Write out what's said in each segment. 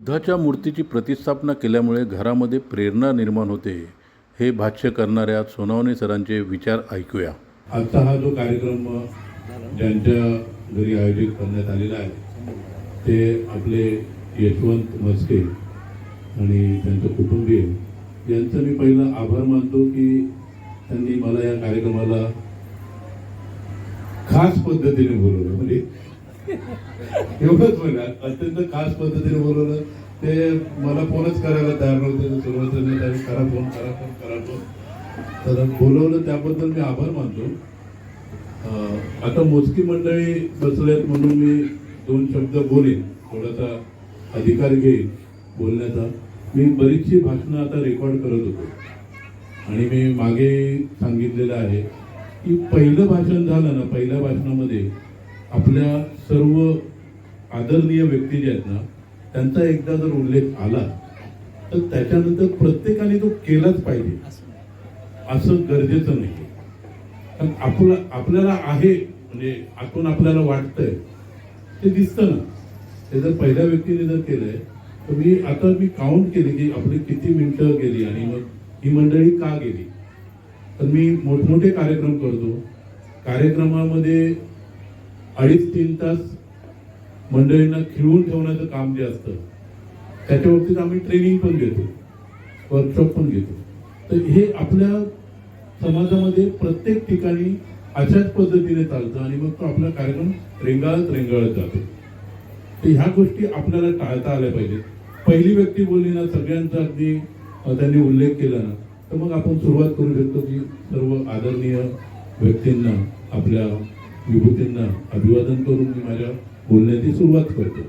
बुद्धाच्या मूर्तीची प्रतिस्थापना केल्यामुळे घरामध्ये प्रेरणा निर्माण होते हे भाष्य करणाऱ्या सोनावणे सरांचे विचार ऐकूया. आजचा हा जो कार्यक्रम ज्यांच्या घरी आयोजित करण्यात आलेला आहे ते आपले यशवंत मस्के आणि त्यांचं कुटुंबीय यांचं मी पहिला आभार मानतो की त्यांनी मला या कार्यक्रमाला खास पद्धतीने बोलवलं. म्हणजे एवढंच बघा अत्यंत खास पद्धतीने बोलवलं. ते मला फोनच करायला तयार नव्हते. सुरुवातीला करा फोन करा फोन करा फोन. तर बोलवलं त्याबद्दल मी आभार मानतो. आता मोजकी मंडळी बसलेत म्हणून मी दोन शब्द बोलेन. थोडासा अधिकार घेईन बोलण्याचा. मी बरीचशी भाषणं आता रेकॉर्ड करत होतो. आणि मी मागे सांगितलेलं आहे की पहिलं भाषण झालं ना पहिल्या भाषणामध्ये आपल्या सर्व आदरणीय व्यक्ती जे आहेत ना त्यांचा एकदा जर उल्लेख आला तर त्याच्यानंतर प्रत्येकाने तो केलाच पाहिजे. असं गरजेचं नाही. कारण आपलं आपल्याला आहे म्हणजे आतून आपल्याला वाटतंय ते दिसतं ना. ते जर पहिल्या व्यक्तीने जर केलंय तर मी आता मी काउंट केली की आपली किती मिनटं गेली आणि मग ही मंडळी का गेली? तर मी मोठमोठे कार्यक्रम करतो. कार्यक्रमामध्ये अडीच तीन तास मंडळींना खिळवून ठेवण्याचं काम जे असतं त्याच्या बाबतीत आम्ही ट्रेनिंग पण घेतो वर्कशॉप पण घेतो. तर हे आपल्या समाजामध्ये प्रत्येक ठिकाणी अशाच पद्धतीने चालतं आणि मग तो आपला कार्यक्रम रेंगाळत रेंगाळत जातो. तर ह्या गोष्टी आपल्याला टाळता आल्या पाहिजेत. पहिली व्यक्ती बोलली ना सगळ्यांचा अगदी त्यांनी उल्लेख केला ना तर मग आपण सुरुवात करू शकतो की सर्व आदरणीय व्यक्तींना आपल्या विभूतींना अभिवादन करून मी माझ्या बोलण्याची सुरुवात करतो.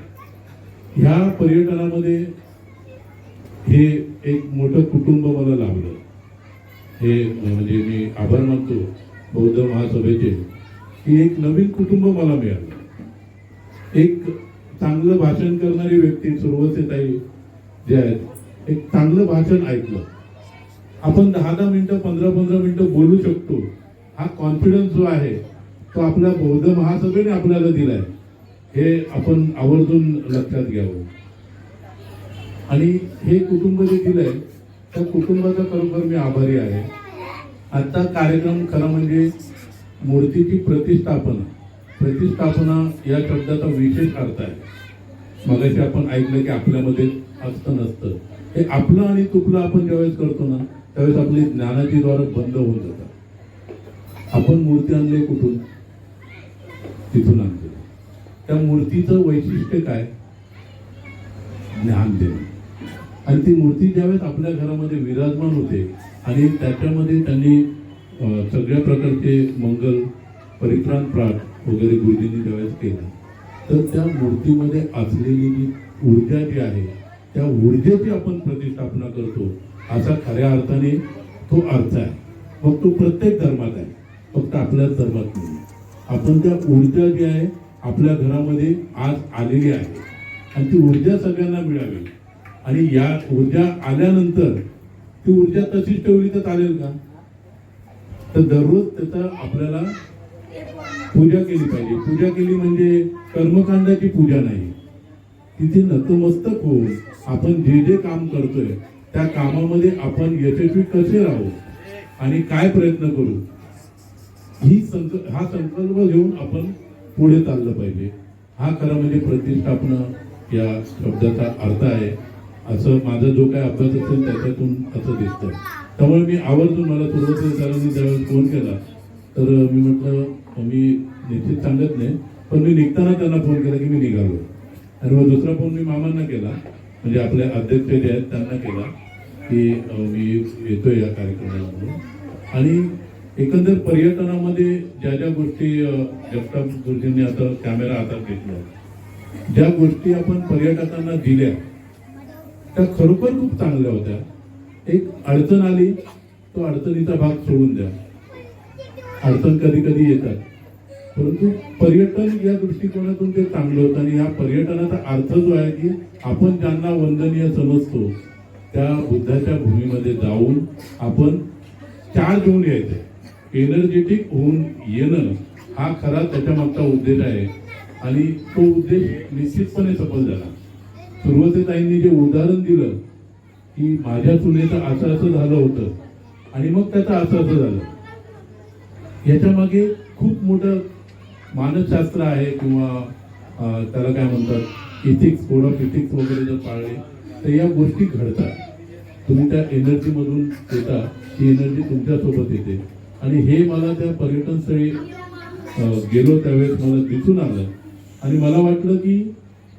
ह्या पर्यटनामध्ये हे एक मोठं कुटुंब मला लाभलं. हे म्हणजे मी आभार मानतो बौद्ध महासभेचे की एक नवीन कुटुंब मला मिळालं. एक चांगलं भाषण करणारी व्यक्ती सुरुवातीताई जे आहेत एक चांगलं भाषण ऐकलं. आपण दहा दहा मिनटं पंधरा पंधरा मिनिटं बोलू शकतो. हा कॉन्फिडन्स जो आहे तो आपल्या बौद्ध महासभेने आपल्याला दिलाय. हे आपण आवर्जून लक्षात घ्यावं. आणि हे कुटुंब जे दिलंय त्या कुटुंबाचा खरोखर मी आभारी आहे. आता कार्यक्रम खरं म्हणजे मूर्तीची प्रतिष्ठापना. प्रतिष्ठापना या शब्दाचा विशेष अर्थ आहे. मगाशी आपण ऐकलं की आपल्यामध्ये असतं नसतं. हे आपलं आणि तुपलं आपण ज्यावेळेस करतो ना त्यावेळेस आपली ज्ञानाची द्वारा बंद होऊन जातात. आपण मूर्ती आणले कुठून? तिथून आणतो. त्या मूर्तीचं वैशिष्ट्य काय? ज्ञान देणं. आणि ती मूर्ती ज्यावेळेस आपल्या घरामध्ये विराजमान होते आणि त्याच्यामध्ये त्यांनी सगळ्या प्रकारचे मंगल परित्राण पाठ वगैरे गुरुजींनी ज्यावेळेस केलं तर त्या मूर्तीमध्ये असलेली जी ऊर्जा जी आहे त्या ऊर्जेची आपण प्रतिष्ठापना करतो असा खऱ्या अर्थाने तो अर्थ आहे. मग तो प्रत्येक धर्मात आहे. फक्त आपल्याच धर्मात नाही. आपण त्या ऊर्जा जी आहे आपल्या घरामध्ये आज आलेली आहे. आणि ती ऊर्जा सगळ्यांना मिळावी. आणि या ऊर्जा आल्यानंतर ती ऊर्जा तशीच ठेवली तर चालेल का? तर दररोज त्याचा आपल्याला पूजा केली पाहिजे. पूजा केली म्हणजे कर्मकांडाची पूजा नाही. तिथे नतमस्तक होऊन आपण जे जे काम करतोय त्या कामामध्ये आपण यशस्वी कसे राहू? आणि काय प्रयत्न करू? ही संक हा संकल्प घेऊन आपण पुढे चाललं पाहिजे. हा खरं म्हणजे प्रतिष्ठापना या शब्दाचा अर्थ आहे. असं माझा जो काय अभ्यास असेल त्याच्यातून असं दिसतं त्यामुळे मी आवर्जून मला सुरुवातीला सरांनी ज्यावेळेस फोन केला तर मी म्हटलं मी निश्चित सांगत नाही पण मी निघताना त्यांना फोन केला की मी निघालो. आणि मग दुसरा फोन मी मामांना केला म्हणजे आपले अध्यक्ष जे आहेत त्यांना केला की मी येतोय या कार्यक्रमाला म्हणून. आणि एकंदर पर्यटनामध्ये ज्या ज्या गोष्टी जगताप गुरुजींनी आता कॅमेरा हातात घेतला ज्या गोष्टी आपण पर्यटकांना दिल्या त्या खरोखर खूप चांगल्या होत्या. एक अडचण आली तो अडचणीचा भाग सोडून द्या. अडचण कधी कधी येतात. परंतु पर्यटन या दृष्टिकोनातून ते चांगलं होतं आणि या पर्यटनाचा अर्थ जो आहे की आपण ज्यांना वंदनीय समजतो त्या बुद्धाच्या भूमीमध्ये जाऊन आपण चार घेऊन यायचं. एनर्जेटिक होऊन येणं हा खरा त्याच्या मागचा उद्देश आहे. आणि तो उद्देश निश्चितपणे सफल झाला. सुरुवातीताईंनी जे उदाहरण दिलं की माझ्या सुनेचं असं असं झालं होतं आणि मग त्याचं असं असं झालं. याच्या मागे खूप मोठं मानसशास्त्र आहे किंवा त्याला काय म्हणतात इथिक्स कोड ऑफ इथिक्स वगैरे जर पाळले तर या गोष्टी घडतात. तुम्ही त्या एनर्जीमधून येता ती एनर्जी तुमच्यासोबत येते. आणि हे मला त्या पर्यटन स्थळी गेलो त्यावेळेस मला दिसून आलं. आणि मला वाटलं की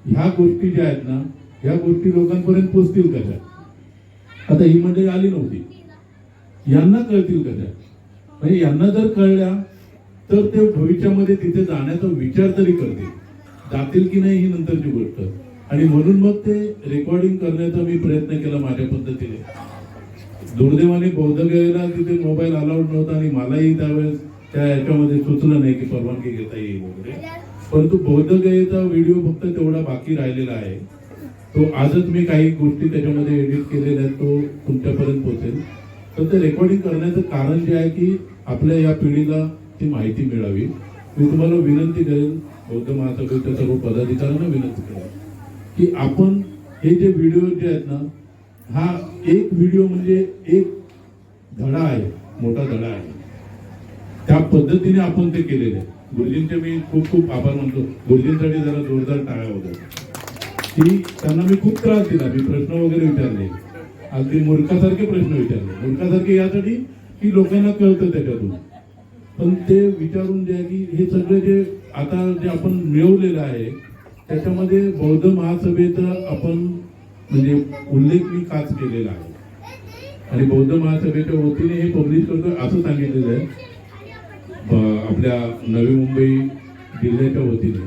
ह्या गोष्टी ज्या आहेत ना ह्या गोष्टी लोकांपर्यंत पोचतील कशा आता ही मंडळी आली नव्हती. यांना कळतील कशा म्हणजे यांना जर कळल्या तर ते भविष्यामध्ये तिथे जाण्याचा विचार तरी करतील. जातील की नाही ही नंतरची गोष्ट. आणि म्हणून मग ते रेकॉर्डिंग करण्याचा मी प्रयत्न केला माझ्या पद्धतीने. दुर्दैवाने बौद्धगयेला तिथे मोबाईल अलाउड नव्हता आणि मलाही त्यावेळेस त्या याच्यामध्ये सुचलं नाही की परवानगी घेता येईल वगैरे. परंतु बौद्धगयेचा व्हिडिओ फक्त तेवढा बाकी राहिलेला आहे. तो आजच मी काही गोष्टी त्याच्यामध्ये एडिट केलेल्या आहेत तो तुमच्यापर्यंत पोहोचेल. तर ते रेकॉर्डिंग करण्याचं कारण जे आहे की आपल्या या पिढीला ती माहिती मिळावी. मी तुम्हाला विनंती करेन बौद्ध महासभेच्या सर्व पदाधिकाऱ्यांना विनंती करेन की आपण हे जे व्हिडिओ जे आहेत ना हा एक व्हिडिओ म्हणजे एक धडा आहे मोठा धडा आहे. त्या पद्धतीने आपण ते केलेले गुरुजींचे मी खूप खूप आभार मानतो. गुरुजींसाठी जरा जोरदार टाळ्या होत्या की त्यांना मी खूप त्रास दिला. मी प्रश्न वगैरे विचारले. अगदी मूर्खासारखे प्रश्न विचारले. मूर्खासारखे यासाठी की लोकांना कळतं त्याच्यातून. पण ते विचारून द्या की हे सगळं जे आता जे आपण मिळवलेलं आहे त्याच्यामध्ये बौद्ध महासभेचं आपण म्हणजे उल्लेख मी खास केलेला आहे. आणि बौद्ध महासभेच्या वतीने हे पब्लिश करतो असं सांगितलेलं आहे. आपल्या नवी मुंबई जिल्ह्याच्या वतीने.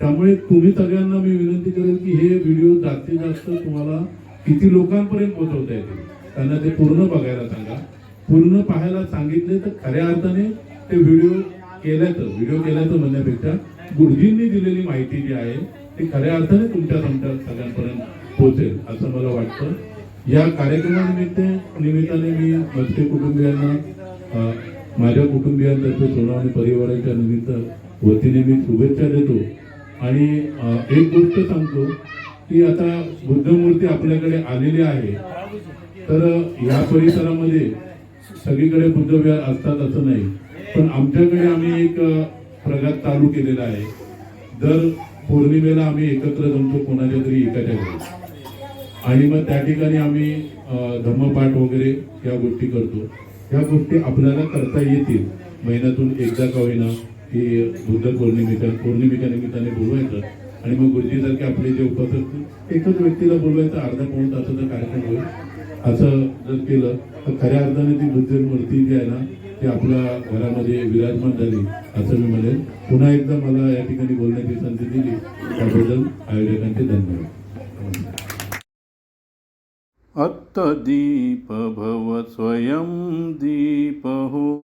त्यामुळे तुम्ही सगळ्यांना मी विनंती करेन की हे व्हिडिओ जास्तीत जास्त तुम्हाला किती लोकांपर्यंत पोहोचवता येतील त्यांना ते पूर्ण बघायला सांगा. पूर्ण पाहायला सांगितले तर खऱ्या अर्थाने ते व्हिडिओ केल्याचं व्हिडिओ केल्याचं म्हणण्यापेक्षा गुरुजींनी दिलेली माहिती जी आहे ती खऱ्या अर्थाने तुमच्या तुमच्या सगळ्यांपर्यंत पोहोचेल असं मला वाटतं. या कार्यक्रमानिमित्त निमित्ताने मी मस्के कुटुंबियांना माझ्या कुटुंबियांतर्फे सोनावणी परिवाराच्या निमित्त वतीने मी शुभेच्छा देतो. आणि एक गोष्ट सांगतो की आता बुद्धमूर्ती आपल्याकडे आलेली आहे. तर या परिसरामध्ये सगळीकडे बुद्धविहार असतात असं नाही. पण आमच्याकडे आम्ही एक प्रघात चालू केलेला आहे. दर पौर्णिमेला आम्ही एकत्र जमतो कोणाच्या तरी एकाच्या घरी. आणि मग त्या ठिकाणी आम्ही धम्मपाठ वगैरे या गोष्टी करतो. या गोष्टी आपल्याला करता येतील. महिन्यातून एकदा का होईना की बुद्ध पौर्णिमेच्या पौर्णिमेच्या निमित्ताने बोलवायचं. आणि मग गुरुजीसारखे आपले जे उपासक एकच व्यक्तीला बोलवायचं अर्धा पाऊण तासाचा कार्यक्रम होईल. असं जर केलं तर खऱ्या अर्थाने ती बुद्ध मूर्ती जी आहे ना ती आपल्या घरामध्ये विराजमान झाली असं मी म्हणेन. पुन्हा एकदा मला या ठिकाणी बोलण्याची संधी दिली. त्याबद्दल आयोजकांचे धन्यवाद. अत्तदीप भव स्वयं दीप हो